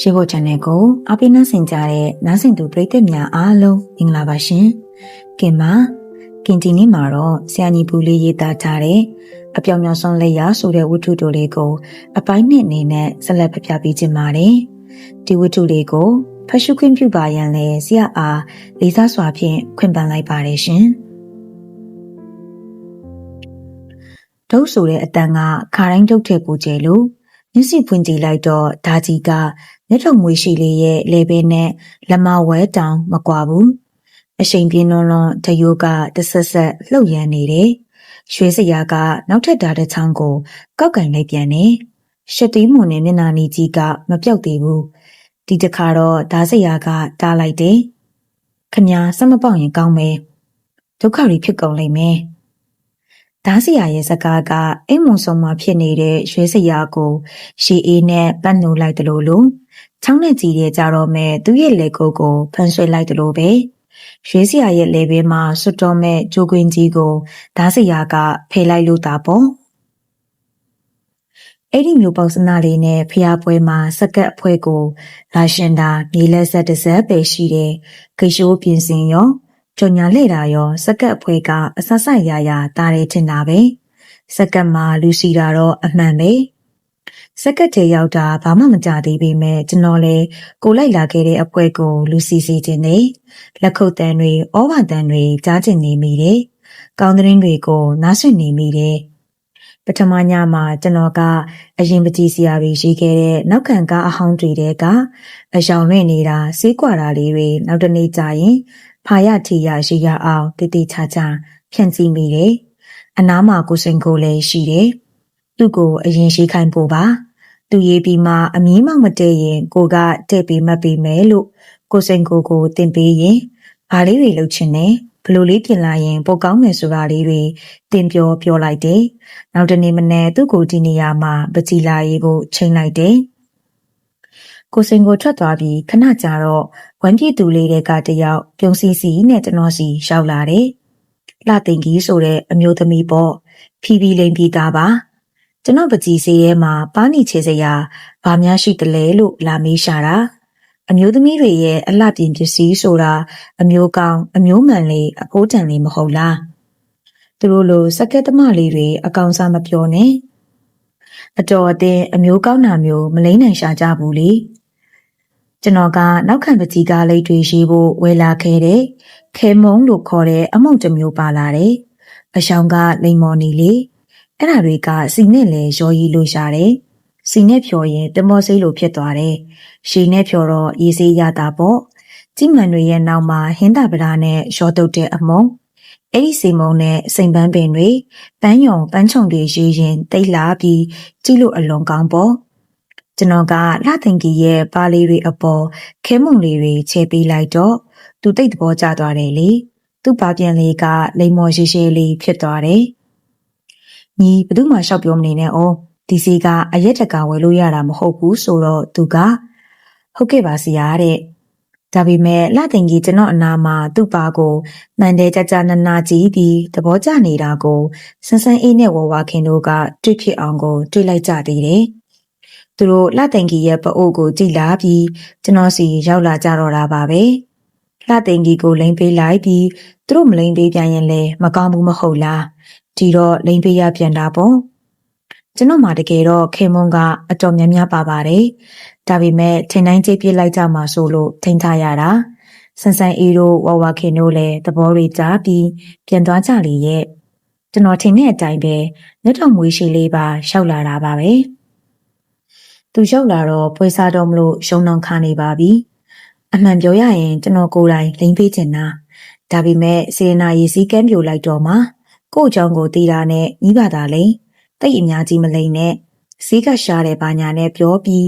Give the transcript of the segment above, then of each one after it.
ရှိဖို့ channel ကိုအားပေးနှဆင်ကြတဲ့နားဆင်သူပရိသတ်များအားလုံးမင်္ဂလာပါရှင်။ခင်ပါခင်ဒီနေ့မှာတော့ဆရာညီပူလေးရေးသားထားတဲ့အပြောင်ပြောင်ဆုံးလက်ရဆိုတဲ့ဝတ္ထုတိုလေးကို အပိုင်းနှစ်အနေနဲ့ဆက်လက်ဖျက်ပြပေးခြင်းပါတယ်။ဒီဝတ္ထုလေးကိုဖတ်ရှုခွင့်ပြုပါရန်လဲဆရာအားလေးစားစွာဖြင့်ခွင့်ပန်လိုက်ပါတယ်ရှင်။ဒုတ်ဆိုတဲ့အတန်ကခါတိုင်းဒုတ်ထက်ပူကျဲလို့မျက်စိဖွင့်ကြည့်လိုက်တော့ဒါကြီးက မျက်ထုံမွေးရှိလေးရဲ့လေဘဲနဲ့လက်မဝဲတောင်မကွာဘူးအရှိန်ပြင်းလွန်းလွန်းတယိုးကတဆက်ဆက်လှုပ်ရမ်းနေတယ်ရွှေစရာကနောက်ထပ်ဓာတ်တစ်ချောင်းကိုကောက်ကင်လိုက်ပြန်နေရှက်တီးမွန်နဲ့မျက်နာနီကြီးကမပြောက်သေးဘူးဒီတခါတော့ဓာတ်စရာကတားလိုက်တယ်ခမညာစမပေါက်ရင်ကောင်းမယ်ဒုက္ခတွေဖြစ်ကုန်လိမ့်မယ်ဓားစရာရဲ့စကားကအိမ်မုံဆုံးမှာဖြစ်နေတဲ့ရွှေစရာကိုရှေးအေးနဲ့ပတ်နိုးလိုက်တယ်လို့လို့ ချောင်းနဲ့ကြည်တဲ့ကြတော့မဲ့သူ့ရဲ့လက်ကိုကိုဖန်ဆွဲလိုက်တယ်လို့ပဲရွှေစရာရဲ့လေဘေးမှာဆွတ်တော်မဲ့ဂျိုကွင်းကြီးကိုဓားစရာကဖယ်လိုက်လို့တာပေါ့အဲ့ဒီမျိုးပေါ့စနာလေးနဲ့ဖျားပွဲမှာစကတ်အဖွဲကိုလာရှင်တာမြေလက်ဆက်တစ်ဆက်ပဲရှိတယ်ခိရှိုးပြင်စင်ရောကြော်ညာလှဲ့တာရော စကတ်အဖွဲကအဆဆရရတားတယ်ထင်တာပဲစကတ်မှာလူစီတာတော့အမှန်ပဲ စကတ်ထဲရောက်တာဘာမှမကြသေးပေမဲ့ကျွန်တော်လည်းကိုလိုက်လာခဲ့တဲ့အဖွဲကိုလူစီစီခြင်းနဲ့လက်ခုပ်တန်းတွေဩဘာတန်းတွေကြားကျင်နေမိတယ်ကောင်းသတင်းတွေကိုနားဆွင့်နေမိတယ်ပထမညမှာကျွန်တော်ကအရင်ပကြီးစရာတွေရေးခဲ့တဲ့နောက်ခံကားအဟောင်းတွေတဲကအယောင်လွင့်နေတာစေးကွာတာလေးတွေနောက်တနေ့ကျရင်ဖာရထီရရှိရအောင်တည်တည်ချာချာဖြန့်စည်းမိတယ်။အနားမှာကိုစင်ကိုလည်းရှိတယ်။သူ့ကိုအရင်ရှိခိုင်းဖို့ပါ။ သူရေးပြီးမှအမီးမောင်မတည့်ရင်ကိုကတဲ့ပြီးမှတ်ပြီးမယ်လို့ကိုစင်ကိုကိုတင်ပေးရင်ဘာလေးတွေလုပ်ချင်တယ်ဘလို့လေးပြင်လာရင်ပိုကောင်းမယ်ဆိုတာလေးတွေတင်ပြောပြောလိုက်တယ်။နောက်တနေ့မနေ့သူ့ကိုဒီနေရာမှာပကြီးလာရေးကိုချိန်လိုက်တယ်။ကိုစင်ကိုထွက်သွားပြီးခဏကြာတော့ဝမ်းပြည့်သူလေးတွေကတယောက်ပြုံးစီစီနဲ့ကျွန်တော်စီရောက်လာတယ်။လှသိင်ကြီးဆိုတဲ့အမျိုးသမီးပေါ့ဖီဖီလိန်ပြီးသားပါ။ ကျွန်တော်ပကြီးစေးထဲမှာပါနီချေစရာဘာများရှိတလဲလို့လာမေးရှာတာ။အမျိုးသမီးတွေရဲ့အလှပြင်ပစ္စည်းဆိုတာအမျိုးကောင်းအမျိုးမှန်လေးအဖိုးတန်လေးမဟုတ်လား။သူတို့လိုစက်ကက်သမားလေးတွေအကောင်စားမပြောနဲ့။အတော်အသင်းအမျိုးကောင်းတာမျိုးမလိမ့်နိုင်ရှာကြဘူးလေ။ကျွန်တော်ကနောက်ခံပကြီးကားလေးတွေရှိဖို့ဝယ်လာခဲ့တဲ့ခဲမုံလို့ခေါ်တဲ့အမုံတစ်မျိုးပါလာတယ်။အရှောင်းကလိမ်မော်နီလေး အဲ့ဒါတွေကစီနဲ့လဲရော်ရီလို့ရှာတယ်။စီနဲ့ဖြော်ရင်တမောစိတ်လိုဖြစ်သွားတယ်။ရှည်နဲ့ဖြော်တော့ရေးစေးရတာပေါ့။ကြည်မှန်တွေရဲ့နောက်မှာဟင်းတာပဒါနဲ့ရောတုတ်တဲ့အမုံအဲ့ဒီစီမုံနဲ့စိန်ပန်းပင်တွေပန်းယုံပန်းချုံတွေရေးရင်တိတ်လာပြီးကြည့်လို့အလွန်ကောင်းပေါ့။ကျွန်တော်ကလှသိင်ကြီးရဲ့ပါလေးတွေအပေါ်ခဲမုံလေးတွေချဲပေးလိုက်တော့သူတိတ်သဘောကျသွားတယ်လေသူ့ပါပြန်လေးကလိမ်မော်ရှိရှိလေးဖြစ်သွားတယ် ညီဘသူမှရှောက်ပြောမနေနဲ့အောင်ဒီစီကအရက်တကဝယ်လို့ရတာမဟုတ်ဘူးဆိုတော့သူကဟုတ်ကဲ့ပါဆရာတဲ့ဒါပေမဲ့လှသိင်ကြီးကျွန်တော်အနာမှာသူ့ပါကိုမှန်တယ်ကြကြနနာကြည့်ပြီးသဘောကျနေတာကိုဆန်းဆန်းအေးနဲ့ဝဝခင်တို့ကတွေ့ဖြစ်အောင်ကိုတွေ့လိုက်ကြသေးတယ်သူတို့လှသိင်ကြီးရဲ့ပအိုးကိုကြည်လာပြီးကျွန်တော်စီရောက်လာကြတော့တာပါပဲလှသိင်ကြီးကိုလိန်ပေးလိုက်ပြီးသူတို့မလိန်ပေးပြန်ရင်လည်းမကောင်းဘူးမဟုတ်လား ဒီတော့လိန်ပေးရပြန်တာပေါ့ကျွန်တော်မှတကယ်တော့ခေမွန်ကအတော်များများပါပါတယ်ဒါပေမဲ့ထင်တိုင်းကြိတ်ပြစ်လိုက်ကြမှာဆိုလို့ထိန်ထားရတာဆန်ဆန်အေးတို့ဝဝခင်တို့လည်းသဘောတွေကြားပြီးပြန်သွားကြလေရဲ့ကျွန်တော်ထင်တဲ့အတိုင်းပဲလက်တော်မွေးရှိလေးပါရောက်လာတာပါပဲ။သူရောက်လာတော့ပွဲစားတော့မလို့ရှုံနှောင်ခါနေပါပြီ။အမှန်ပြောရရင်ကျွန်တော်ကိုယ်တိုင်လိမ့်ပေးချင်တာ။ဒါပေမဲ့စေနာရီစည်းကမ်းပြိုလိုက်တော့မှ ကို့အကြောင်းကိုသိတာနဲ့ညီးပါတာလိမ့်။တိတ်အများကြီးမလိမ့်နဲ့။စည်းကရှားတဲ့ဘာညာနဲ့ပြောပြီး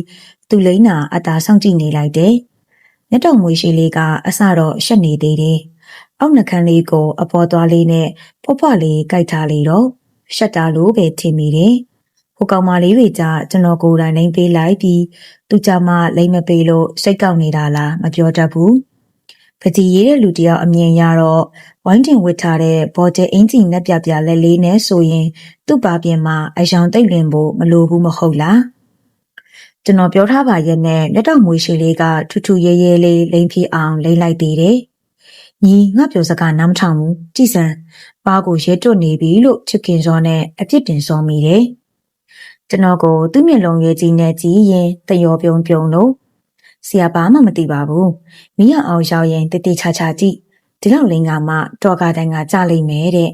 သူလိမ့်တာအတာစောင့်ကြည့်နေလိုက်တယ်။မျက်တော်မွေရှိလေးကအစတော့ရှက်နေသေးတယ်။အောက်နှခမ်းလေးကိုအပေါ်သွားလေးနဲ့ဖွဖွလေးကြိုက်ထားလေတော့ရှက်တာလို့ပဲထင်မိတယ်။ဟိုကောင်မလေးတွေကြကျွန်တော်ကိုယ်တိုင်လိမ့်ပေးလိုက်ပြီးသူကြမှာလိမ့်မပေးလို့စိတ်ကောက်နေတာလားမပြောတတ်ဘူး ပကြီးရေးတဲ့လူတယောက်အမြင်ရတော့ဝိုင်းတင်ဝစ်ထားတဲ့ဘော်ကျအင်ဂျင်နဲ့ပြပြလက်လေးနဲ့ဆိုရင် သူ့ပါပြင်မှာအယောင်တိတ်လင်ဖို့မလိုဘူးမဟုတ်လားကျွန်တော်ပြောထားပါရဲ့နဲ့လက်တော့မွေရှိလေးကထူးထူးရဲရဲလေးလိမ့်ဖြစ်အောင်လိမ့်လိုက်သေးတယ်။ညီငါပြောစကားနားမထောင်ဘူး။ကြည်စံပါကိုရဲတွတ်နေပြီလို့ချစ်ခင်စောနဲ့အပြစ်တင်စောမိတယ်။ကျွန်တော်ကိုသူ့မျက်လုံးရဲကြီးနဲ့ကြည့်ရင်တယောပြုံပြုံလို့ ဆရာဘာမှမသိပါဘူး။မိရအောင်ရောက်ရင်တတိချာချာကြည့်ဒီလောက်လင်းကမှတော်ကားတိုင်းကကြလိမ့်မယ်တဲ့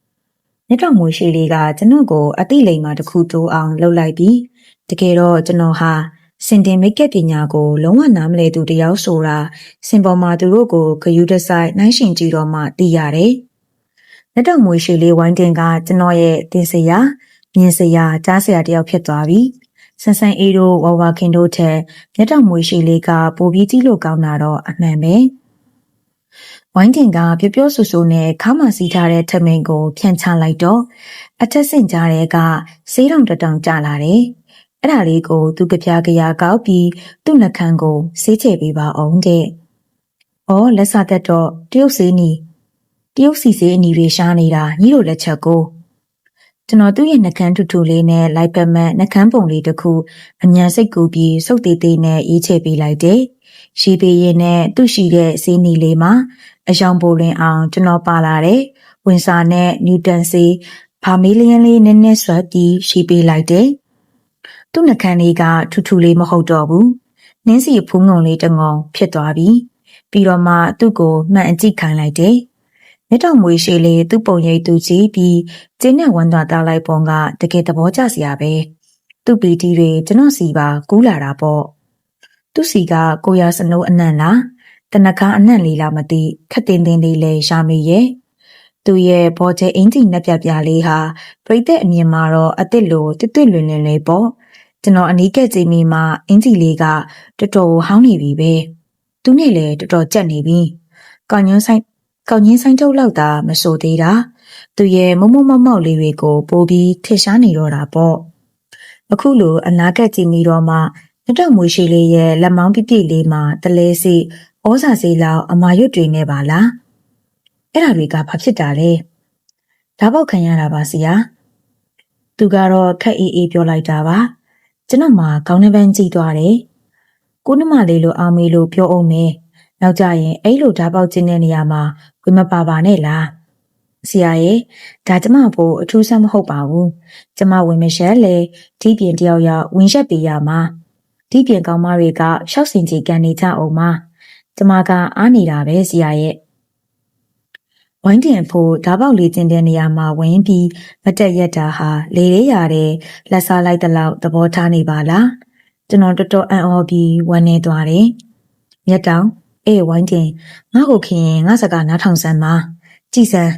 ။မြတ်တော်မွေရှိလေးကကျွန်တော်ကိုအတိလိမ္မာတစ်ခုတိုးအောင်လှုပ်လိုက်ပြီးတကယ်တော့ကျွန်တော်ဟာစင်တင်မိတ်ကက်ပညာကိုလုံးဝနားမလည်သူတယောက်ဆိုတာစင်ပေါ်မှာသူတို့ကိုဂယူတဆိုင်နိုင်ရှင်ကြည့်တော့မှသိရတယ်။လက်တော်မွေရှိလေးဝိုင်းတင်ကကျွန်တော်ရဲ့တင်စရာမြင်စရာကြားစရာတယောက်ဖြစ်သွားပြီ။ ဆန်ဆန်အေးတို့ဝါဝါခင်တို့ထက်လက်တော်မွေရှိလေးကပိုပြီးကြည့်လို့ကောင်းတာတော့အမှန်ပဲ။ဝိုင်းတင်ကပြပြဆူဆူနဲ့ခါမစီထားတဲ့ထမိန်ကိုဖြန့်ချလိုက်တော့အထက်ဆင့်ကြားတဲ့ကစေးတောင်တတောင်ကျလာတယ်။အဲ့ဒါလေးကိုသူကြပြကြရကောက်ပြီးသူ့နှကန်းကိုဆေးချေပေးပါအောင်တဲ့။အော်လက်စသက်တော့တရုတ်ဆေးနီတရုတ်စီဆေးအနီတွေရှားနေတာညီတို့လက်ချက်ကို ကျွန်တော်သူ့ရဲ့နှကန်းထူထူလေးနဲ့လိုက်ပတ်မတ်နှကန်းပုံလေးတစ်ခုအញ្ញံစိတ်ကူပြီးစုပ်သေးသေးနဲ့ရေးချေပေးလိုက်တယ်။ရှီပေးရင်နဲ့သူ့ရှိတဲ့ဆေးနီလေးမှာအယောင်ပိုလင်းအောင်ကျွန်တော်ပါလာတဲ့ဝင်စာနဲ့နျူတန်ဆေးဖာမီလီယန်လေးနည်းနည်းဆွဲပြီးရှီပေးလိုက်တယ်။သူ့နှကန်းလေးကထူထူလေးမဟုတ်တော့ဘူး။နင်းစီဖူးငုံလေးတငုံဖြစ်သွားပြီ။ပြီးတော့မှသူ့ကိုမှန်အကြည့်ခိုင်းလိုက်တယ်။ မြတ်တော်မွေရှိလေးသူ့ပုံရိပ်သူကြည့်ပြီးကျင်းနဲ့ဝမ်းသာတားလိုက်ပုံကတကယ်သဘောကျစရာပဲ။သူ့ပီတီတွေကျွန်တော်စီပါကူးလာတာပေါ့။သူ့စီကကိုရစနိုးအနံ့လားတနခါအနံ့လေးလားမသိခက်တင်တင်လေးလဲရှာမေရဲ့။သူရဲ့ဘောကျဲအင်ဂျင်နှက်ပြပြလေးဟာပြိသက်အမြင်မှာတော့အစ်စ်လိုတွတ်တွတ်လွင်လွင်လေးပေါ့ကျွန်တော်အနီးကပ်ကြည့်မိမှအင်ကြီးလေးကတော်တော်ဟောင်းနေပြီပဲသူနဲ့လည်းတော်တော်ကြက်နေပြီကောင်းညင်းဆိုင် ကောင်းညင်းဆိုင်ထုတ်လောက်တာမဆိုသေးတာသူရဲ့မုံမုံမောက်မောက်လေးတွေကိုပိုးပြီးထစ်ရှားနေတော့တာပေါ့အခုလိုအနာကပ်ကြည့်မိတော့မှမြတ်တော်မွေရှိလေးရဲ့လက်မောင်းပြပြလေးမှာတလဲစီဩဇာစီလောက်အမာရွတ်တွေနေပါလားအဲ့ဒါတွေကဘာဖြစ်တာလဲဓာတ်ပေါက်ခံရတာပါစီယာသူကတော့ခက်အေးအေးပြောလိုက်တာပါကျွန်တော်မှခေါင်းနှပန်းကြည့်သွားတယ်။ကိုနှမလေးလိုအောင်မေးလို့ပြောအောင်မယ်။ နောက်ကြရင်အဲ့လိုဓာပေါက်ခြင်းတဲ့နေရာမှာဝင်မပါပါနဲ့လား။ဆရာရဲ့ဒါကျမဖို့အထူးဆန်းမဟုတ်ပါဘူး။ကျမဝင်မရှက်လေဒီပြင်တယောက်ယောက်ဝင်ရက်ပေးရမှာ။ဒီပြင်ကောင်းမတွေကရှောက်စင်ကြီးကန်နေကြအောင်မှာ။ကျမကအားနေတာပဲဆရာရဲ့ဝိုင်းတင်ဖို့ဓာပေါက်လေးကျင်တဲ့နေရာမှာဝင်ပြီးမတက်ရက်တာဟာလေလေးရတဲ့လက်စားလိုက်တဲ့လောက်သဘောထားနေပါလားကျွန်တော်တော်တော်အံ့ဩပြီးဝမ်းနေသွားတယ်မြတ်တောင် အေးဝိုင်းတင်ငါ့ကိုခင်ရင်ငါစကားနားထောင်စမ်းပါကြည်စမ်း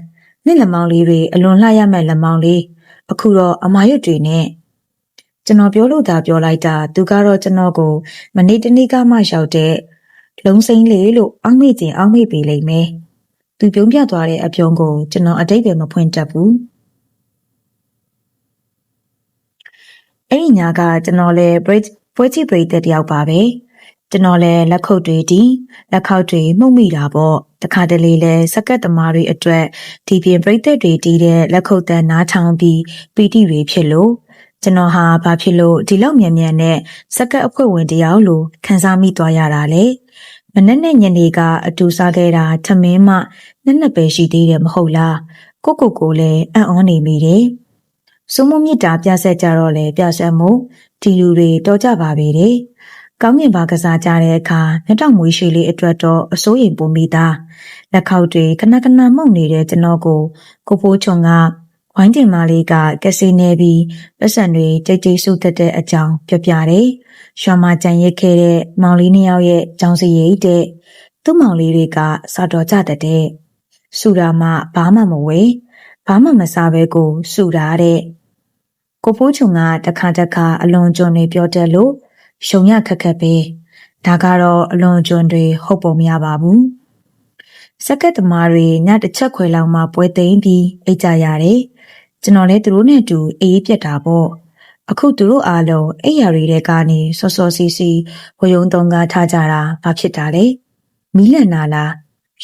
နေ့လက်မောင်းလေးတွေအလွန်လှရမဲ့လက်မောင်းလေးအခုတော့အမာရွတ်တွေနဲ့ကျွန်တော်ပြောလို့သာပြောလိုက်တာသူကတော့ကျွန်တော်ကိုမနေ့တနေ့ကမှရောက်တဲ့လုံးစိမ့်လေးလို့အောက်မေ့ကျင်အောက်မေ့ပေးလိမ့်မယ်သူပြုံးပြသွားတဲ့အပြုံးကိုကျွန်တော်အတိတ်ပဲမဖွင့်တတ်ဘူးအဲ့ဒီညကကျွန်တော်လည်း bridge ပွဲကြည့်ပရိသတ်တယောက်ပါပဲ ကျွန်တော်လည်းလက်ခုပ်တွေတီးလက်ခောက်တွေမှုတ်မိတာပေါ့တခါတလေလဲစကတ်သမားတွေအတွက်ဒီပြင်ပရိသတ်တွေတီးတဲ့လက်ခုပ်တန်းနားထောင်ပြီးပီတိတွေဖြစ်လို့ကျွန်တော်ဟာဘာဖြစ်လို့ဒီလောက်မြန်မြန်နဲ့စကတ်အဖွဲ့ဝင်တယောက်လိုခံစားမိသွားရတာလဲမနက်နဲ့ညနေကအတူစားခဲ့တာထမင်းမှနှစ်နှစ်ပဲရှိသေးတယ်မဟုတ်လားကိုကိုကိုလည်းအံ့ဩနေမိတယ်စုံမမြစ်တာပြဆက်ကြတော့လေပြဆက်မှုဒီလူတွေတော်ကြပါပေတယ် ကောင်းကင်ဘာကစားကြတဲ့အခါမျက်တောင်မွေးရှိလေးအတွက်တော့အစိုးရိမ်ပုံမိသားလက်ခောက်တွေခဏခဏမှုန်နေတဲ့ကျွန်တော်ကိုကိုဖိုးချုံကဝိုင်းတင်မလေးကကစီနေပြီးပတ်စံတွေတိတ်တိတ်ဆုတ်တဲ့အကြောင်းပြောပြတယ်။ရွာမှာကြံရစ်ခဲ့တဲ့မောင်လေးနှစ်ယောက်ရဲ့ကြောင်စရိတ်တဲ့သူ့မောင်လေးတွေကစာတော်ကြတဲ့။စူတာမှဘာမှမဝေဘာမှမစားဘဲကိုစူတာတဲ့။ကိုဖိုးချုံကတခါတခါအလွန်ကျွံနေပြောတတ်လို့ ရှုံရခက်ခက်ပဲ။ဒါကတော့အလွန်ကျွံတွေဟုတ်ပုံမရပါဘူး။စက်ကက်သမားတွေညတစ်ချက်ခွဲလောက်မှပွဲသိမ်းပြီးအိတ်ကြရတယ်။ကျွန်တော်လည်းသူတို့နဲ့အတူအေးပြက်တာပေါ့အခုသူတို့အားလုံးအိယာတွေတဲ့ကနေစောစောစီစီဝယုံတုံးကားထားကြတာဘာဖြစ်တာလဲမီးလန်နာလား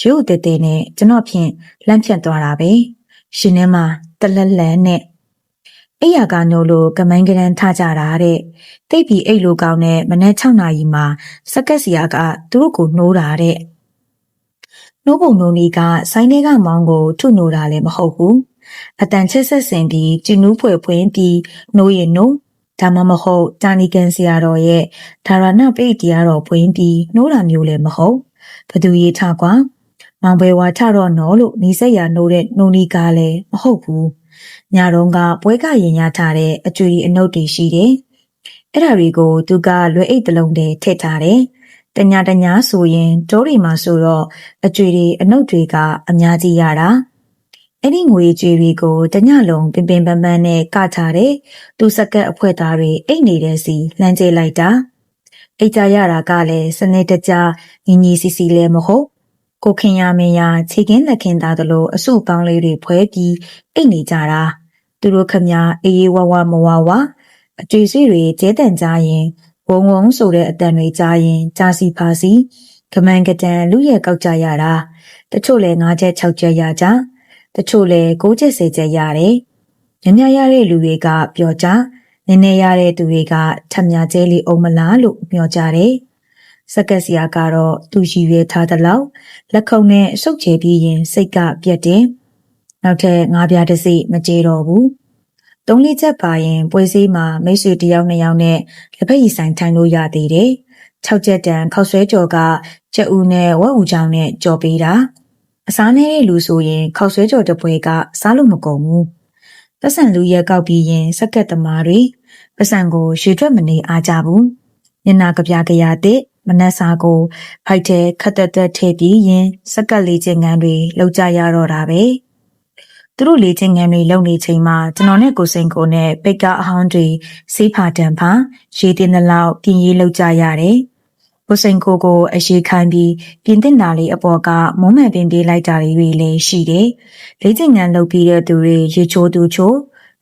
ရုပ်တဲတဲနဲ့ကျွန်တော်ဖြင့်လန့်ဖြတ်သွားတာပဲရှင်ထဲမှာတလက်လန်နဲ့ အိယာကနိုးလို့ကမိုင်းကရန်ထကြတာတဲ့တိတ်ပြီးအိတ်လိုကောင်းတဲ့မနက်6နာရီမှာစက်ကက်စီယာကသူတို့ကိုနှိုးတာတဲ့နှိုးပုံနှိုးနီးကဆိုင်းထဲကမောင်းကိုထုနှိုးတာလည်းမဟုတ်ဘူးအတန်ချစ်ဆက်ဆင်ပြီးကျနူးဖွယ်ဖွင်းပြီးနှိုးရင်နှိုးဒါမှမဟုတ်တာနီကန်ဆရာတော်ရဲ့ဒါရဏပိတ်တရားတော်ဖွင့်ပြီးနှိုးတာမျိုးလည်းမဟုတ်ဘသူရေးထကွာမောင်ဘဲဝါထတော့နော်လို့နီးစက်ရနှိုးတဲ့နှိုးနီးကားလည်းမဟုတ်ဘူး ညတုန်းကပွဲကရင်ရထားတဲ့အကျွေအနုတ်တွေရှိတယ်အဲ့ဒါတွေကိုသူကလွယ်အိတ်တလုံးတည်းထည့်ထားတယ်တညာတညာဆိုရင်တိုးရီမှာဆိုတော့အကျွေတွေအနုတ်တွေကအများကြီးရတာအဲ့ဒီငွေကြေးတွေကိုတညလုံးပင်ပင်ပန်းပန်းနဲ့ကထားတဲ့သူစကက်အဖွဲသားတွေအိတ်နေတဲ့စီလှမ်းကျလိုက်တာအိတ်ကြရတာကလည်းစနေတကြညီညီစီစီလည်းမဟုတ် ကိုခင်ရမင်းရခြေကင်းလက်ခင်သားတို့လိုအစုပေါင်းလေးတွေဖွဲပြီးအိတ်နေကြတာသူတို့ခမအေးအေးဝဝမဝဝအကျွေစီတွေကျဲတန်ကြရင်ဝုံဝုံဆိုတဲ့အတန်တွေကြားရင်ကြားစီဖာစီကမန်ကတန်လူရဲ့ကောက်ကြရတာတချို့လည်း၅ချက်၆ချက်ရကြတချို့လည်း၉ချက်၁၀ချက်ရတယ်။ညညရတဲ့လူတွေကပြောကြနည်းနည်းရတဲ့သူတွေကထပ်များကျဲလေးအောင်မလားလို့မျှော်ကြတယ်။ စက်ကက်စီယာကတော့သူရှိရဲထားသလောက်လက်ခုံနဲ့အဆုတ်ချေပြီးရင်စိတ်ကပြက်တယ်။နောက်ထပ်ငါးပြားတစ်စိမကြေတော့ဘူး။သုံးလေးချက်ပါရင်ပွဲစည်းမှာမိတ်ဆွေတယောက်နှစ်ယောက်နဲ့လက်ဖက်ရည်ဆိုင်ထိုင်လို့ရသေးတယ်။၆ချက်တန်ခောက်ဆွဲကြော်ကကြက်ဦးနဲ့ဝက်ဦးချောင်းနဲ့ကြော်ပေးတာ။အစားနေတဲ့လူဆိုရင်ခောက်ဆွဲကြော်တပွဲကစားလို့မကုန်ဘူး။ပတ်စံလူရက်ကောက်ပြီးရင်စက်ကက်သမားတွေပတ်စံကိုရွှေထွက်မနေအားကြဘူး။ညနာကပြကရတဲ့ မနက်စာကိုဖိုက်တဲ့ခတ်သက်သက်ထည့်ပြီးရင်စက်ကက်လေးချင်းငန်းတွေလောက်ကြရတော့တာပဲ။သူတို့လေးချင်းငန်းတွေလုံနေချိန်မှာကျွန်တော်နဲ့ကိုစိန်ကိုနဲ့ပိတ်ကအဟောင်းတွေစေးဖာတန်ဖာရေတင်တဲ့လောက်ပြင်းရေးလောက်ကြရတယ်။ကိုစိန်ကိုကိုအရှိခိုင်းပြီးပြင်သစ်နာလေးအပေါ်ကမုံမှန်ပင်ပေးလိုက်တာတွေလည်းရှိတယ်။လေးကျင်ငံလုပ်ပြီးတဲ့သူတွေရေချိုးသူချိုး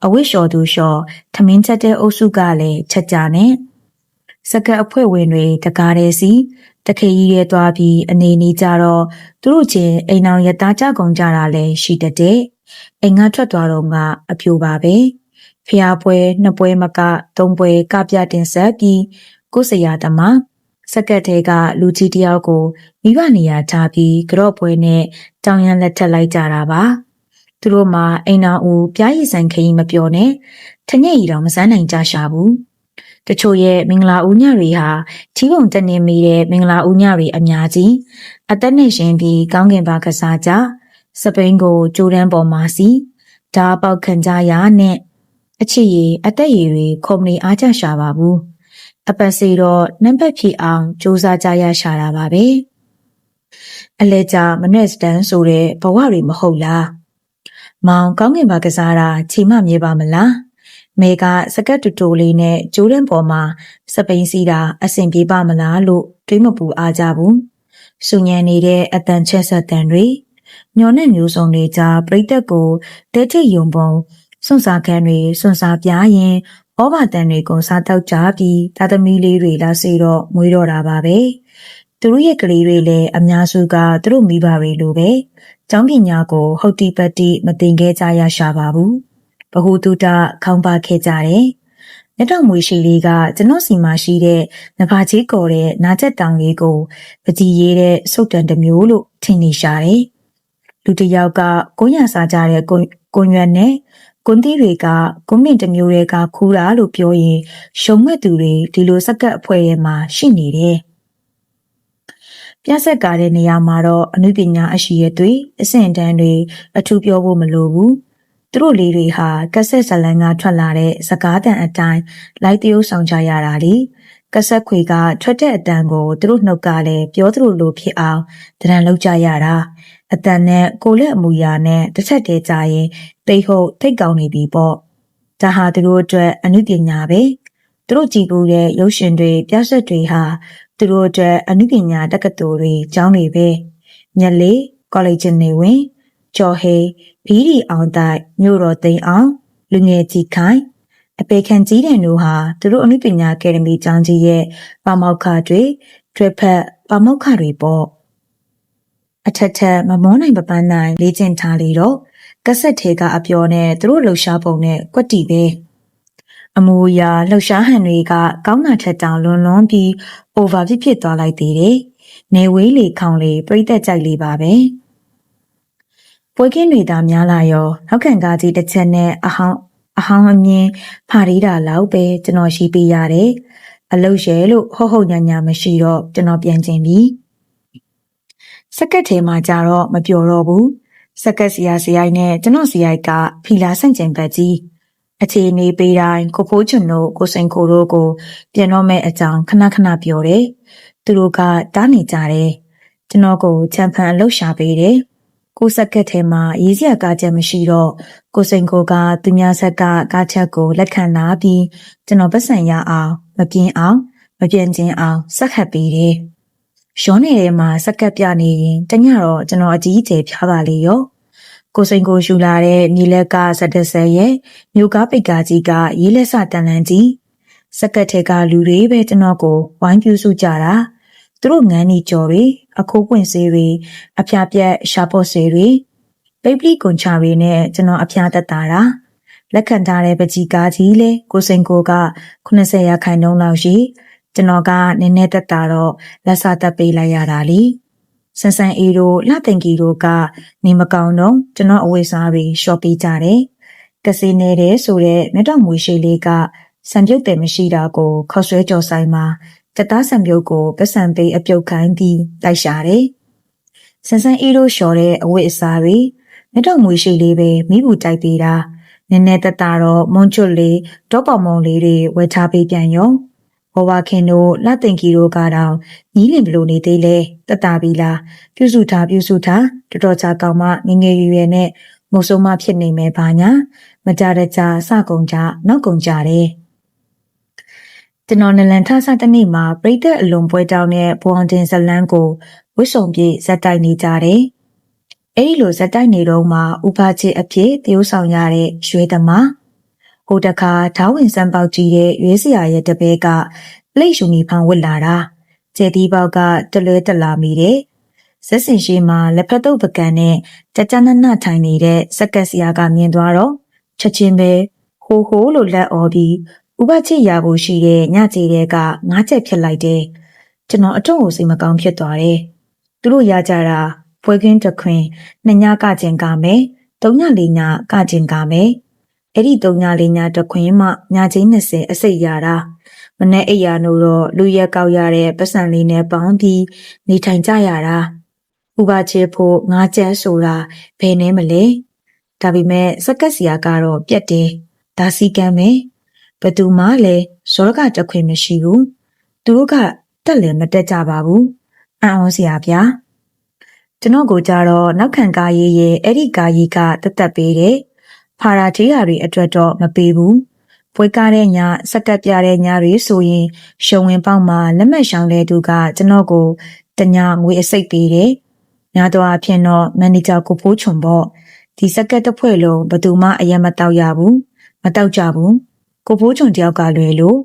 အဝိလျှော်သူလျှော်ထမင်းချက်တဲ့အုပ်စုကလည်းချက်ကြနဲ့ စကတ်အဖွဲ့ဝင်တွေတကားတဲ့စီတခေကြီးရဲသွားပြီးအနေနေကြတော့သူတို့ချင်းအိမ်အောင်ရသားကြကုန်ကြတာလည်းရှိတတ်တဲ့အိမ်ကထွက်သွားတော့မှအပြိုပါပဲဖျားပွဲနှစ်ပွဲမကသုံးပွဲကပြတင်ဆက်ပြီးကိုစရာသမားစက်ကတ်ထဲကလူကြီးတယောက်ကိုမိဘနေရာထားပြီးကြော့ပွဲနဲ့တောင်ရန်လက်ထက်လိုက်ကြတာပါသူတို့မှာအိမ်တော်ဦးပြားရည်ဆိုင်ခရီးမပြောနဲ့ထညက်ရီတော့မစမ်းနိုင်ကြရှာဘူး တချို့ရဲ့မင်္ဂလာဦးညတွေဟာချီးပုံတက်နေမိတဲ့မင်္ဂလာဦးညတွေအများကြီးအသက်နဲ့ရှင်ပြီးကောင်းကင်ပါကစားကြစပိန်ကိုဂျိုဒန်ပေါ်မှာစီဓာပေါက်ခံကြရနဲ့အချစ်ရည်အသက်ရည်တွေခုံနေအားကြရှာပါဘူးအပတ်စီတော့နံပါတ်ဖြည့်အောင်စူးစမ်းကြရရှာတာပါပဲအလဲကြမနဲ့စတန်ဆိုတဲ့ဘဝတွေမဟုတ်လားမောင်ကောင်းကင်ပါကစားတာချီမမြေပါမလား မေကစကတ်တူတူလေးနဲ့ကျိုးတဲ့ပေါ်မှာစပိန်စီးတာအဆင်ပြေပါမလားလို့တွေးမပူအားကြဘူး။စူညံနေတဲ့အတန်ချက်ဆက်တန်တွေညော်နဲ့မျိုးစုံတွေကြားပြိတက်ကိုတဲထိတ်ယုံပုံစွန့်စားခံတွေစွန့်စားပြားရင်ဩဘာတန်တွေကိုစားတောက်ကြပြီးသားသမီးလေးတွေလာစေတော့မွေးတော့တာပါပဲသူတို့ရဲ့ကလေးတွေလည်းအများစုကသူတို့မိဘတွေလိုပဲကျောင်းပညာကိုဟုတ်တိပတ်တိမသင်ခဲ့ကြရရှာပါဘူး ဘ ഹു တုတခေါင်းပါခဲ့ကြတယ်လက်တော်မွေရှိလေးကကျွန်တော်စီမှာရှိတဲ့နဘာကြီးကော်တဲ့နာချက်တောင်လေးကိုပကြီးရေးတဲ့စုတ်တန်တစ်မျိုးလို့ထင်နေရှာတယ်လူတစ်ယောက်ကကိုရစားကြတဲ့ကိုရွက်နဲ့ကွန်တီတွေကကွန်မင့်တစ်မျိုးတွေကခူးတာလို့ပြောရင်ရှုံမဲ့သူတွေဒီလိုစက်ကပ်အဖွဲ့ထဲမှာရှိနေတယ်။ပြဆက်ကားတဲ့နေရာမှာတော့အနုပညာအရှိရတွေအဆင့်တန်းတွေအထူးပြောဖို့မလိုဘူး။ သူတို့လေးတွေဟာကက်ဆက်ဇလန်ကထွက်လာတဲ့စကားတန်အတိုင်းလိုက်တရုပ်ဆောင်ကြရတာလေ။ကဆက်ခွေကထွက်တဲ့အတန်ကိုသူတို့နှုတ်ကလည်းပြောသူတို့လိုဖြစ်အောင်တရံလောက်ကြရတာ။အတန်နဲ့ကိုလက်အမူအရာနဲ့တစ်ချက်တည်းကြာရင်တိတ်ဟုတ်ထိတ်ကောင်းနေပြီပေါ့ဒါဟာသူတို့အတွက်အနုပညာပဲသူတို့ကြည်ကူတဲ့ရုပ်ရှင်တွေပြဆက်တွေဟာသူတို့အတွက်အနုပညာတက္ကသိုလ်တွေကျောင်းတွေပဲညက်လေးကောလိပ်ချင်းနေဝင် ကျော်ဟေးဘီဒီအောင်တိုက်မြို့တော်သိန်းအောင်လူငယ်ကြီးခိုင်အပေခံကြီးတဲ့လူဟာသူတို့အနုပညာအကယ်ဒမီကျောင်းကြီးရဲ့ပါမောက္ခတွေထွေဖက်ပါမောက္ခတွေပေါ့အထက်ထက်မမောနိုင်ပပန်းနိုင်လေ့ကျင့်ထားလေတော့ကက်ဆက်ထဲကအပြောနဲ့သူတို့လှူရှားပုံနဲ့ကွက်တီပဲအမူအရာလှုပ်ရှားဟန်တွေကကောင်းတာထက်တောင်လွန်လွန်ပြီး over ဖြစ်ဖြစ်သွားလိုက်သေးတယ်။နေဝေးလေခေါင်လေပြိသက်ကြိုက်လေးပါပဲ။ ပွဲကင်းတွေသာများလာရောနောက်ခံကားကြီးတစ်ချက်နဲ့အဟောင်းအဟောင်းအမြင်ဖာရီးတာလောက်ပဲကျွန်တော်ရှိပေးရတယ်။အလုတ်ရဲလို့ဟုတ်ဟုတ်ညာညာမရှိတော့ကျွန်တော်ပြန်ကျင်ပြီ။စက်ကက်ထဲမှာကြတော့မပြောတော့ဘူး။စက်ကက်စီယာစီရိုက်နဲ့ကျွန်တော်စီရိုက်ကဖီလာဆန့်ကျင်ဘက်ကြီးအခြေအနေပေးတိုင်းကိုဖိုးချွန်တို့ကိုစိန်ခိုတို့ကိုပြန်တော့မဲ့အကြောင်းခဏခဏပြောတယ်။သူတို့ကတားနေကြတယ်။ကျွန်တော်ကိုချန်ဖန်အလုပ်ရှာပေးတယ်။ ကိုစက်ကက်ထဲမှာရေးစရာကားချက်မရှိတော့ကိုစိန်ကိုကသူများဆက်ကကားချက်ကိုလက်ခံလာပြီးကျွန်တော်ပတ်စံရအောင်မပြင်းအောင်မပြင်းချင်းအောင်စက်ခတ်ပေးတယ်။ရှောနေထဲမှာစက်ကက်ပြနေရင်တညတော့ကျွန်တော်အကြီးအကျယ်ဖျားပါလေရော။ကိုစိန်ကိုရှူလာတဲ့မြေလက်ကဇက်တဆယ်ရဲ့မြို့ကားပိတ်ကားကြီးကရေးလက်စတန်လန်ကြီးစက်ကက်ထဲကလူတွေပဲကျွန်တော်ကိုဝိုင်းပြူစုကြတာ သူတို့ငန်းနီကြော်တွေအခိုးပွင့်စေးတွေအဖျားပြက်ရှာဖို့စေးတွေပိပလိကွန်ချာတွေနဲ့ကျွန်တော်အဖျားတက်တာတာလက်ခံထားတဲ့ပကြီးကားကြီးလေကိုစိန်ကိုက80ရာခိုင်နှုန်းလောက်ရှိကျွန်တော်ကနည်းနည်းတက်တာတော့လက်စတက်ပေးလိုက်ရတာလीဆန်ဆန်အေးတို့လှပင်ကီတို့ကနေမကောင်းတော့ကျွန်တော်အဝိစားတွေရှော့ပေးကြတယ်။ကစီနေတယ်ဆိုတဲ့မြတ်တော်မူရှိလေးကစံပြုတ်တယ်မရှိတာကိုခေါ်ဆွဲကြော်ဆိုင်မှာ တသားစံပြုတ်ကိုပတ်စံပေးအပြုတ်ခိုင်းပြီးတိုက်ရှာတယ်။ဆန်ဆန်အေးတို့လျှော်တဲ့အဝိအစားတွေမြတ်တော်မူရှိလေးပဲမိဘူးတိုက်ပေးတာနည်းနည်းတတတော့မွန်ချွတ်လေးတောပေါ်မုံလေးတွေဝယ်ထားပေးပြန်ရော။ဘောဝခင်တို့လတင်ကီတို့ကတော့ညီးလင်ဘလို့နေသေးလဲတတပြီလားပြုစုထားပြုစုထားတော်တော်ကြာကောင်းမှငငယ်ရွယ်ရွယ်နဲ့မိုးဆိုးမဖြစ်နေမယ်ဘာညာမကြတဲ့ကြာစကုန်ကြနောက်ကုန်ကြတယ် ကျွန်တော်နလန်ထဆတနေ့မှာပြိသက်အလွန်ပွဲတောင်းတဲ့ဘွန်တင်ဇလန်းကိုဝစ်စုံပြေဇက်တိုက်နေကြတယ်အဲ့ဒီလိုဇက်တိုက်နေတော့မှဥပချေအဖြစ်တရုပ်ဆောင်ရတဲ့ရွှေသမားဟိုတခါဓာဝင်စံပေါက်ကြီးတဲ့ရွေးစရာရဲ့တပည့်ကလိတ်ယူနီဖောင်းဝတ်လာတာကျဲသီးပေါက်ကတလွဲတက်လာမိတယ်ဇက်စင်ရှိမှာလက်ဖက်တုပ်ပကံနဲ့ကြကြနနထိုင်နေတဲ့စက်ကက်စရာကမြင်သွားတော့ချက်ချင်းပဲဟိုဟိုလို့လက်အော်ပြီး ဥပချစ်ရာကိုရှိတဲ့ညကြေတဲ့ကငါးချက်ဖြစ်လိုက်တယ်ကျွန်တော်အတော့ကိုစိတ်မကောင်းဖြစ်သွားတယ်သူတို့ရကြတာပွဲခင်းတခွင်နှစ်ညကကျင်ကမယ်သုံးညလေးညကကျင်ကမယ်အဲ့ဒီသုံးညလေးညတခွင်မှညချင်း20အစိတ်ရတာမနေ့အိယာနိုတော့လူရက်ကောက်ရတဲ့ပတ်စံလေးနဲ့ပေါင်းပြီးနေထိုင်ကြရတာဥပချေဖို့ငါးကျန်းဆိုတာဘယ်နဲ့မလဲဒါပေမဲ့စက်ကက်စီယာကတော့ပြက်တယ်ဒါစီကံပဲ ဘသူမှလည်းဇောကတခွင်မရှိဘူးသူတို့ကတက်လည်းမတက်ကြပါဘူးအံ့ဩစရာဗျာကျွန်တော်ကိုကြတော့နောက်ခံကားရေးရဲ့အဲ့ဒီကားကြီးကတက်တက်ပေးတယ်ဖာရာထေးရာတွေအတွက်တော့မပေးဘူးပွဲကားတဲ့ညစက်ကပ်ပြတဲ့ညတွေဆိုရင်ရှုံဝင်ပေါက်မှာလက်မှတ်ရှောင်းတဲ့သူကကျွန်တော်ကိုတညငွေအစိတ်ပေးတယ်။ညာတော့အဖြစ်တော့မန်နေဂျာကိုဖိုးချုံပေါ့ဒီစက်ကပ်တစ်ဖွဲ့လုံးဘသူမှအရင်မတောက်ရဘူးမတောက်ကြဘူး ကိုဖိုးချုံတယောက်ကလွယ်လို့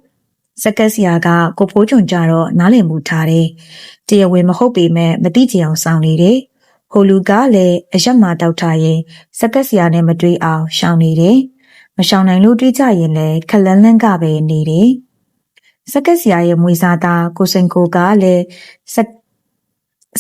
စက်ကက်ဆရာကကိုဖိုးချုံကြတော့နားလည်မှုထားတယ်။တရားဝင်မဟုတ်ပေမဲ့မတိကျအောင်ဆောင်နေတယ်။ဟိုလူကလည်းအရက်မှာတောက်ထားရင်စက်ကက်ဆရာနဲ့မတွေ့အောင်ရှောင်နေတယ်။မရှောင်နိုင်လို့တွေးကြရင်လည်းခလန်းလန်းကပဲနေတယ်။စက်ကက်ဆရာရဲ့မွေစားသားကိုစိန်ကိုကလည်းစက်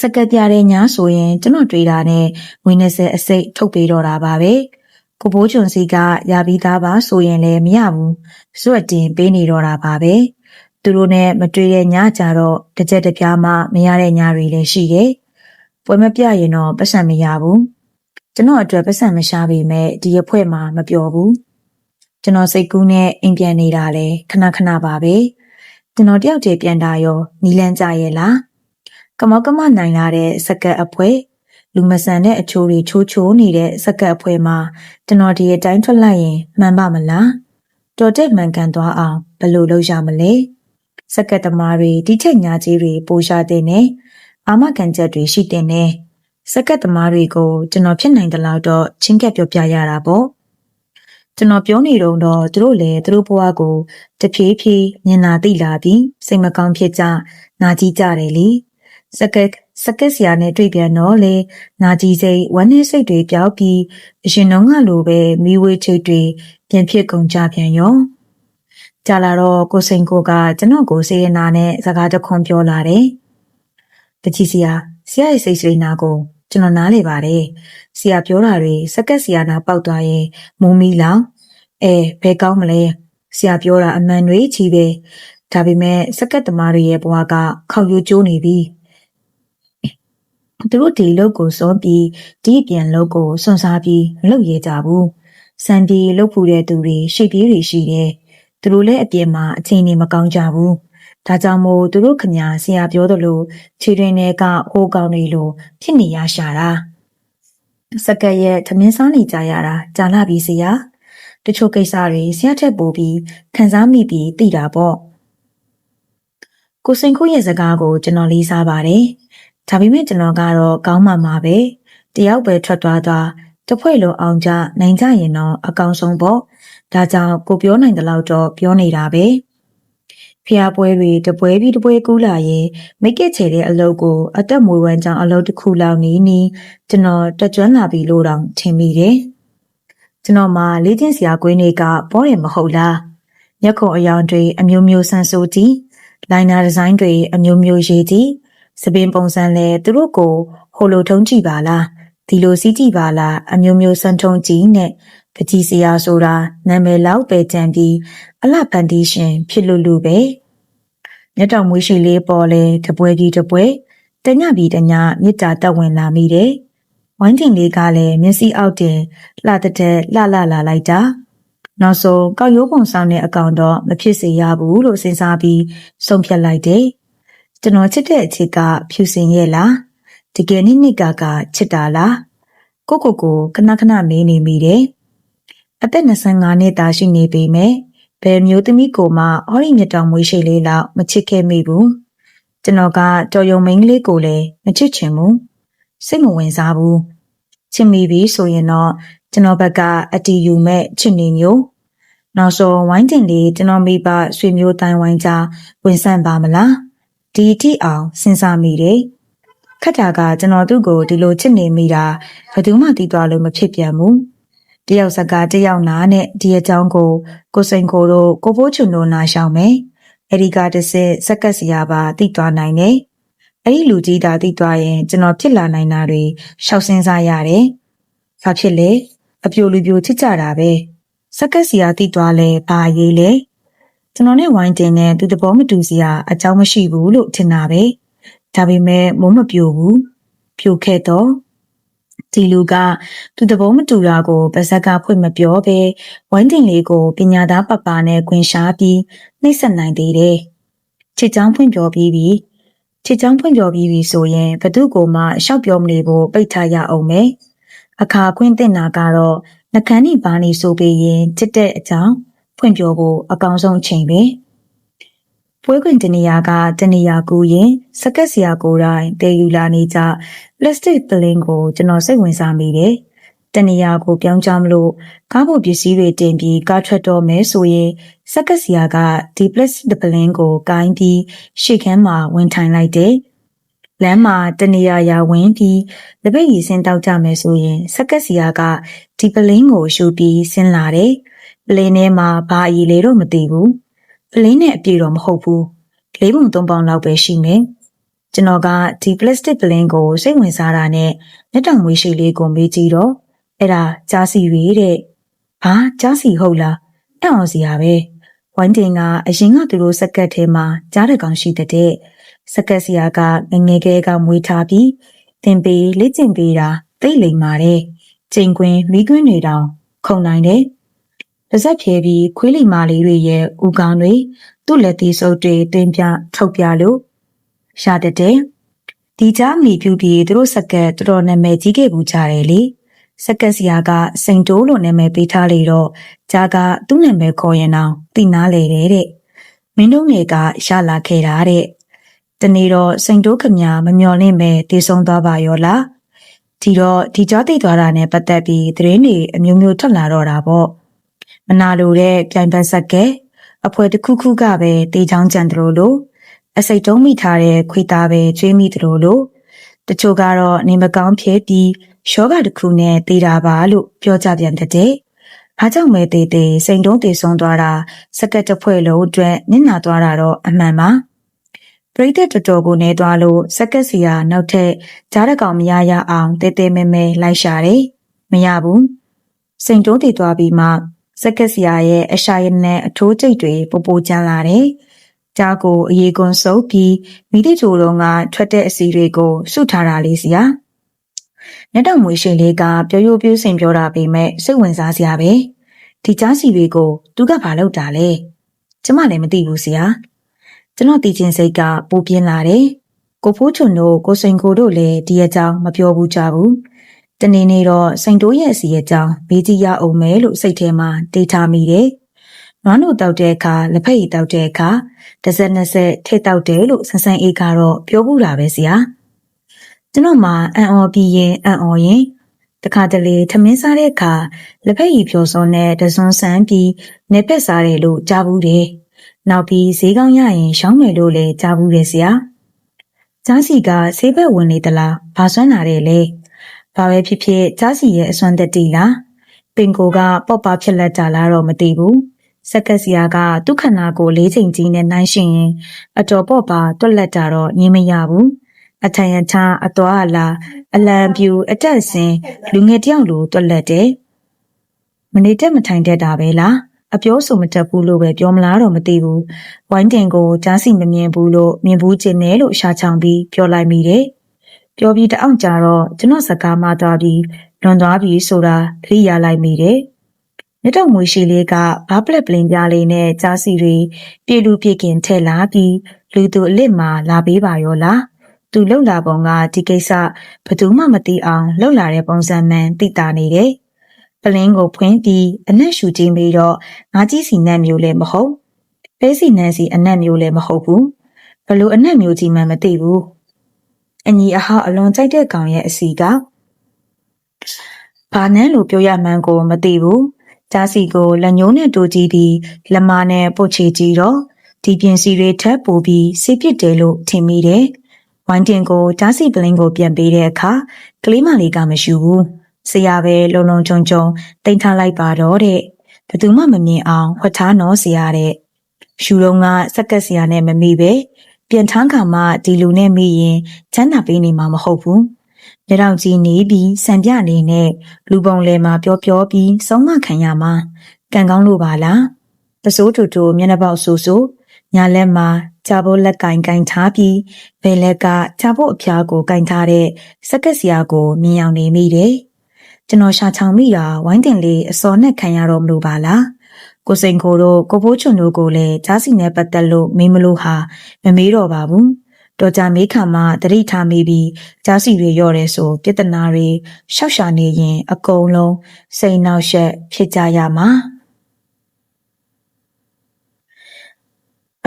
စက်ကက်ပြတဲ့ညာဆိုရင်ကျွန်တော်တွေ့တာနဲ့ငွေ20အစိတ်ထုတ်ပေးတော့တာပါပဲ။ ကိုဘိုးကျွန်စီကရပြီးသားပါဆိုရင်လည်းမရဘူး။စွတ်တင်ပေးနေတော့တာပါပဲ။သူတို့နဲ့မတွေ့တဲ့ညကြတော့တစ်ချက်တစ်ပြားမှမရတဲ့ညတွေလည်းရှိတယ်။ပွဲမပြရင်တော့ပတ်စံမရဘူး။ကျွန်တော်အတွက်ပတ်စံမရှာပေမဲ့ဒီအဖွဲမှာမပြောဘူး။ကျွန်တော်စိတ်ကူးနဲ့အိမ်ပြန်နေတာလဲခဏခဏပါပဲကျွန်တော်တယောက်တည်းပြန်တာရောနီလန်းကြရဲ့လားကမောကမနိုင်လာတဲ့စကတ်အဖွဲ လူမဆန်တဲ့အချိုးတွေချိုးချိုးနေတဲ့စကတ်အဖွဲမှာကျွန်တော်ဒီအတိုင်းထွက်လိုက်ရင်မှန်ပါမလားတော်တဲ့မှန်ကန်သွားအောင်ဘယ်လိုလုပ်ရမလဲစကတ်သမားတွေဒီချက်ညာကြီးတွေပိုရှာတဲ့နဲ့အာမခံချက်တွေရှိတဲ့နဲ့စကတ်သမားတွေကိုကျွန်တော်ဖြစ်နိုင်တဲ့လောက်တော့ချင်းကပ်ပြောပြရတာပေါ့ကျွန်တော်ပြောနေတော့တော့သူတို့လည်းသူတို့ဘဝကိုတဖြည်းဖြည်းမြင်လာသိလာပြီးစိတ်မကောင်းဖြစ်ကြနာကြည့်ကြတယ်လေစကက် စကက်ဆရာနဲ့တွေ့ပြန်တော့လေနာကြည့်စိတ်ဝမ်းနည်းစိတ်တွေပြောက်ပြီးအရှင်တော်ကလိုပဲမိဝေးချိတ်တွေပြန်ဖြစ်ကုန်ကြပြန်ရောကြာလာတော့ကိုစိန်ကိုကကျွန်တော်ကိုစေရနာနဲ့စကားတခွန်ပြောလာတယ်တကြီးစရာဆရာရဲ့စိတ်စေနာကိုကျွန်တော်နားလေပါတယ်ဆရာပြောတာတွေစက်ကက်ဆရာနာပေါက်သွားရင်မူမီလောင်အဲဘယ်ကောင်းမလဲဆရာပြောတာအမှန်တွေချီပဲဒါပေမဲ့စက်ကက်သမားတွေရဲ့ဘဝကခောက်ရိုးကျိုးနေပြီ သူတို့ဒီလုတ်ကိုစွန့်ပြီးဒီအပြင်လုတ်ကိုစွန့်စားပြီးမလုပ်ရကြဘူးစံပြေလုတ်ဖူတဲ့သူတွေရှိပြေးတွေရှိတယ်သူတို့လည်းအပြင်မှာအချိန်နေမကောင်းကြဘူးဒါကြောင့်မို့သူတို့ခမညာဆရာပြောသလိုခြေတွင်တွေကဟိုးကောင်းနေလို့ဖြစ်နေရရှာတာစကက်ရဲ့သမင်းစားနေကြရတာကြာလာပြီဆရာတချို့ကိစ္စတွေဆရာထက်ပိုပြီးခံစားမိပြီးသိတာပေါ့ကိုစိန်ခိုးရဲ့စကားကိုကျွန်တော်လေးစားပါတယ် ဒါပေမဲ့ကျွန်တော်ကတော့ကောင်းမှမှာပဲတယောက်ပဲထွက်သွားသွားတစ်ဖွဲ့လုံးအောင်ကြနိုင်ကြရင်တော့အကောင်ဆုံးပေါ့ဒါကြောင့်ကိုပြောနိုင်တဲ့လောက်တော့ပြောနေတာပဲဖျားပွဲတွေတပွဲပြီးတပွဲကူးလာရင်မိတ်ကက်ချေတဲ့အလုပ်ကို အသက်မွေးဝမ်းကြောင်းအလုပ်တစ်ခုလောက်နီးနီးကျွန်တော်တက်ကြွလာပြီလို့တောင်ထင်မိတယ်ကျွန်တော်မှလေ့ကျင့်စရာကွင်းတွေကပေါ်ရမဟုတ်လားမျက်ခုံအယောင်တွေအမျိုးမျိုးဆန်းဆိုကြည့်လိုင်နာဒီဇိုင်းတွေအမျိုးမျိုးရေးကြည့် စပင်ပုံစံလဲသူတို့ကိုဟိုလိုထုံးကြည့်ပါလားဒီလိုစီးကြည့်ပါလားအမျိုးမျိုးစံထုံးကြည့်နဲ့ပကြီးစရာဆိုတာနာမည်လောက်ပဲကြံပြီးအလှဖန်တီးရှင် ဖြစ်လို့လို့ပဲမျက်တော်မွေးရှိလေးပေါ်လဲတပွဲကြီးတပွဲတညပြီးတညမြစ်တာတက်ဝင်လာမိတယ်ဝိုင်းတင်လေးကလည်းမျက်စိအောက်တင်လှတဲ့တဲ့လှလှလာလိုက်တာနောက်ဆုံးကောက်ရိုးပုံဆောင်တဲ့အကောင်တော့မဖြစ်စေရဘူးလို့စဉ်းစားပြီးဆုံးဖြတ်လိုက်တယ် ကျွန်တော်ချစ်တဲ့အချစ်ကဖြူစင်ရဲ့လားတကယ်နိနိကကချစ်တာလားကိုကိုကိုခဏခဏမေးနေမိတယ်အသက်25နှစ်သားရှိနေပေမဲ့ဘယ်မျိုးသမီးကိုမှဟောဒီမြတ်တော်မွေးရှိလေးလောက်မချစ်ခဲ့မိဘူးကျွန်တော်ကတော်ယုံမိန်းကလေးကိုလည်းမချစ်ချင်ဘူးစိတ်မဝင်စားဘူးချစ်မိပြီဆိုရင်တော့ကျွန်တော်ဘက်ကအတီယူမဲ့ချစ်နေမျိုးနောက်ဆုံးဝိုင်းတင်လေးကျွန်တော်မိဘဆွေမျိုးတိုင်းဝိုင်းကြားဝင်ဆန့်ပါမလား ဒီအထိအောင်စဉ်းစားမိတယ်ခက်တာကကျွန်တော်သူ့ကိုဒီလိုချစ်နေမိတာဘယ်သူမှသိသွားလို့မဖြစ်ပြန်ဘူးတယောက်စကားတယောက်နာနဲ့ဒီအကြောင်းကိုကိုစိန်ကိုတို့ကိုဖိုးချွန်တို့နာရှောင်မယ်အဲ့ဒီကတစ်စစ်စက်ကက်စရာပါသိသွားနိုင်တယ်အဲ့ဒီလူကြီးတာသိသွားရင်ကျွန်တော်ဖြစ်လာနိုင်တာတွေရှောက်စင်းစားရတယ်ဘာဖြစ်လဲအပြိုလူပြိုချစ်ကြတာပဲစက်ကက်စရာသိသွားလဲဘာရေးလဲ ကျွန်တော်နဲ့ဝိုင်းတင်နဲ့သူတဘောမတူစရာအကြောင်းမရှိဘူးလို့ထင်တာပဲဒါပေမဲ့မိုးမပြိုဘူးပြိုခဲ့တော့ဒီလူကသူတဘောမတူတာကိုပါဇက်ကဖွင့်မပြောဘဲဝိုင်းတင်လေးကိုပညာသားပပနဲ့ခွင်ရှားပြီးနှိပ်စက်နိုင်သေးတယ်ချစ်ချောင်းဖွင့်ပြောပြီးပြီချစ်ချောင်းဖွင့်ပြောပြီးပြီဆိုရင်ဘသူကိုမှရှောက်ပြောမနေဖို့ပိတ်ထားရအောင်မယ်အခါခွင့်တင်တာကတော့နှကန်းနေပါနေဆိုပေရင်ချစ်တဲ့အကြောင်း ဖွင့်ပြောဖို့အကောင်းဆုံးအချိန်ပဲပွဲခွင့်တနေရာကတနေရာကူရင်စကက်စရာကိုယ်တိုင်တည်ယူလာနေကြပလတ်စတစ်ပလင်းကိုကျွန်တော်စိတ်ဝင်စားမိတယ်တနေရာကိုပြောင်းချမလို့ကားဖို့ပစ္စည်းတွေတင်ပြီးကားထွက်တော့မယ်ဆိုရင်စက်ကစရာကဒီပလတ်စတစ်ပလင်းကိုကိုင်းပြီးရှေ့ခန်းမှာဝင်ထိုင်လိုက်တယ်လမ်းမှာတနေရာရာဝင်ပြီးတပိတ်ရီစင်းတောက်ကြမယ်ဆိုရင်စက်ကက်စီယာကဒီပလင်းကိုရှူပြီးဆင်းလာတယ်။ ပလင်းထဲမှာဘာအည်လေတော့မသိဘူး။ပလင်းနဲ့အပြည့်တော့မဟုတ်ဘူး။လေးပုံသုံးပေါင်လောက်ပဲရှိမယ်။ကျွန်တော်ကဒီပလတ်စတစ်ပလင်းကိုစိတ်ဝင်စားတာနဲ့လက်တောင်မွေးရှိလေးကိုမေးကြည့်တော့အဲ့ဒါကြားစီရီတဲ့။ဟာကြားစီဟုတ်လား။အဲ့အောင်စီရပဲ။ဝိုင်းတင်ကအရင်ကသူတို့စက်ကက်ထဲမှာကြားတဲ့ကောင်ရှိတဲ့စကက်စီယာကငငယ်ကဲကမွေးထားပြီးတင်ပေးလေ့ကျင့်ပေးတာသိလိမ်ပါတယ်။ချိန်ခွင်မိကွင်းတွေတောင်ခုံနိုင်တယ်။ ပါဇက်ဖြဲပြီးခွေးလိမာလေးတွေရဲ့ဥကောင်းတွေသူ့လက်သေးစုပ်တွေတင်ပြထုတ်ပြလို့ရတဲ့တဲ့ဒီကြားမိဖြူပြီးသူတို့စကက်တော်တော်နာမည်ကြီးခဲ့ဘူးကြတယ်လေ။စကက်စီယာကစိန်တိုးလို့နာမည်ပေးထားလေတော့ဂျာကသူ့နာမည်ခေါ်ရင်တော့သိနာလေတဲ့တဲ့။မင်းတို့ငယ်ကရလာခဲ့တာတဲ့တနေ့တော့စိန်တိုးခမမမျော်လင့်ပဲတည်ဆုံးသွားပါရောလားဒီတော့ဒီကြောသိသွားတာနဲ့ပတ်သက်ပြီးသတင်းတွေအမျိုးမျိုးထွက်လာတော့တာပေါ့ မနာလိုတဲ့ပြိုင်ပတ်ဆက်ကဲအဖွဲတစ်ခုခုကပဲတေးချောင်းကြံတယ်လို့အစိတ်တုံးမိထားတဲ့ခွေသားပဲကျွေးမိတယ်လို့တချို့ကတော့နေမကောင်းဖြစ်ပြီးယောဂတစ်ခုနဲ့တေးတာပါလို့ပြောကြပြန်တဲ့။ဘာအားကြောင့်မဲသေးသေးစိန်တုံးတည်ဆုံးသွားတာစကက်တစ်ဖွဲ့လုံးအတွက်နစ်နာသွားတာတော့အမှန်ပါပရိသတ်တော်တော်ကိုနေသွားလို့စက်ကက်စီယာနောက်ထပ်ကြားရကောင်မရရအောင်တဲတဲမဲမဲလိုက်ရှာတယ်မရဘူးစိန်တုံးတည်သွားပြီးမှ စက်ကက်စီယာရဲ့အရှာရနဲ့အထိုးကျိတ်တွေပိုပိုကျန်းလာတယ်ကြားကိုအရေကွန်စုပ်ပြီးမိသည့်ချိုလုံးကထွက်တဲ့အစီတွေကိုစုထားတာလေးစီယာညတောင်မွေရှိလေးကပြောရိုးပြူးစင်ပြောတာပေမဲ့စိတ်ဝင်စားစရာပဲဒီကြားစီတွေကိုသူကဘာလုပ်တာလဲကျမလည်းမသိဘူးဆရာကျွန်တော်တည်ခြင်းစိတ်ကပိုပြင်းလာတယ်ကိုဖိုးချွန်တို့ကိုစိန်ကိုတို့လည်းဒီအကြောင်းမပြောဘူးကြဘူး တနေ့နေ့တော့စိန်တိုးရဲ့အစီအကြောင်းမေးကြည့်ရအောင်မယ်လို့စိတ်ထဲမှာတေးထားမိတယ်နွားနို့တောက်တဲ့အခါလက်ဖက်ရည်တောက်တဲ့အခါတစ်စက်နှစ်ဆက်ထိတ်တောက်တယ်လို့ဆန်းဆန်းအေးကတော့ပြောဘူးတာပဲဆရာကျွန်တော်မှအံ့ဩပြီးရင်အံ့ဩရင်တခါတလေထမင်းစားတဲ့အခါလက်ဖက်ရည်ဖြော်စောနဲ့တစွန်းဆန်းပြီးနေပက်စားတယ်လို့ကြားဘူးတယ်နောက်ပြီးဈေးကောင်းရရင်ရှောင်းမယ်လို့လည်းကြားဘူးတယ်ဆရာကြားစီကဆေးဘက်ဝင်နေသလားဘာစွမ်းလာတယ်လဲ ဘာပဲဖြစ်ဖြစ်ကြားစီရဲ့အစွမ်းသက်တီလားပင်ကိုကပေါ့ပါဖြစ်လက်ကြလားတော့မသိဘူးစက်ကက်စီယာကဒုက္ခနာကိုလေးချိန်ကြီးနဲ့နှိုင်းရှင်ရင်အတော်ပေါ့ပါတွက်လက်တာတော့ငင်းမရဘူးအထံရထအတော်အလားအလံပြူအတက်ဆင်းလူငယ်တယောက်လိုတွက်လက်တယ်မနေတက်မထိုင်တတ်တာပဲလားအပြောဆိုမတတ်ဘူးလို့ပဲပြောမလားတော့မသိဘူးဝိုင်းတင်ကိုကြားစီမမြင်ဘူးလို့မြင်ဘူးခြင်းနဲ့လို့ရှာချောင်ပြီးပြောလိုက်မိတယ် ပြောပြီးတအောင်ကြတော့ကျွန်တော်စကားမှသွားပြီးလွန်သွားပြီးဆိုတာသတိရလိုက်မိတယ်မြတ်တော်မွေရှိလေးကဘာပလက်ပလင်ပြားလေးနဲ့ကြားစီတွေပြေလူပြေခင်ထဲလာပြီးလူသူအလစ်မှာလာပေးပါရောလားသူလှုပ်လာပုံကဒီကိစ္စဘယ်သူမှမသိအောင်လှုပ်လာတဲ့ပုံစံမှန်သိတာနေတယ်ပလင်းကိုဖွင့်ပြီးအနက်ရှူချင်းပြီးတော့ငါးကြီးစီနတ်မျိုးလည်းမဟုတ်ပဲစီနန်းစီအနက်မျိုးလည်းမဟုတ်ဘူးဘလို့အနက်မျိုးကြီးမှမသိဘူး အညီအဟအလွန်ကြိုက်တဲ့ကောင်ရဲ့အစီကဘာနန်းလို့ပြောရမှန်းကို မသိဘူးကြားစီကိုလက်ညှိုးနဲ့တိုးကြည့်ပြီးလက်မနဲ့ပုတ်ချေကြည့်တော့ဒီပြင်စီတွေထပ်ပို့ပြီးစိတ်ပစ်တယ်လို့ထင်မိတယ်ဝိုင်းတင်ကိုကြားစီပလင်းကိုပြန်ပေးတဲ့အခါကလေးမလေးကမရှိဘူးဆရာပဲလုံလုံချုံချုံတင်ထားလိုက်ပါတော့တဲ့ဘယ်သူမှမမြင်အောင်ဝတ်ထားနော်ဆရာတဲ့ရှူတော့ကစက်ကက်ဆရာနဲ့မမိပဲ ပြန်ထမ်းခါမှဒီလူနဲ့မိရင်ချမ်းသာပေးနေမှာမဟုတ်ဘူးလက်တော်ကြီးနေပြီးစံပြနေနဲ့လူပုံလဲမှာပြောပြောပြီးဆုံးမခံရမှာကံကောင်းလို့ပါလားတစိုးတူတူမျက်နှာပေါက်ဆူဆူညာလက်မှာဂျာဘိုးလက်ကင်ကင်ထားပြီးဘယ်လက်ကဂျာဘိုးအဖျားကိုကင်ထားတဲ့စက်ကက်ဆရာကိုမြင်အောင်နေမိတယ်ကျွန်တော်ရှာချောင်မိတာဝိုင်းတင်လေးအစော်နဲ့ခံရတော့မလို့ပါလား ကိုစိန်ခိုတို့ကိုဖိုးချွန်တို့ကိုလည်းကြားစီနဲ့ပတ်သက်လို့မေးမလို့ဟာမမေးတော့ပါဘူးတော်ကြမေးခံမှတတိထားမိပြီးကြားစီတွေရော့တယ်ဆိုပြဿနာတွေရှောက်ရှာနေရင် အကုန်လုံးစိန်နောက်ရှက်ဖြစ်ကြရမှာ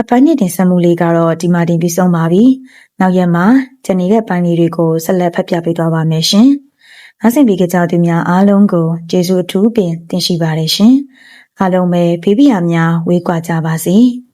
အပိုင်းနဲ့တင်ဆက်မှုလေးကတော့ဒီမှာတင်ပြီးဆုံးပါပြီ။နောက်ရက်မှာကျန်နေတဲ့ပိုင်းလေးတွေကိုဆက်လက်ဖတ်ပြပေးသွားပါမယ်ရှင်။နားဆင်ပြီးကြတဲ့သူများအားလုံးကိုကျေးဇူးအထူးပင်တင်ရှိပါတယ်ရှင်။ အားလုံးပဲဖေးပြာများဝေးကွာကြပါစေ။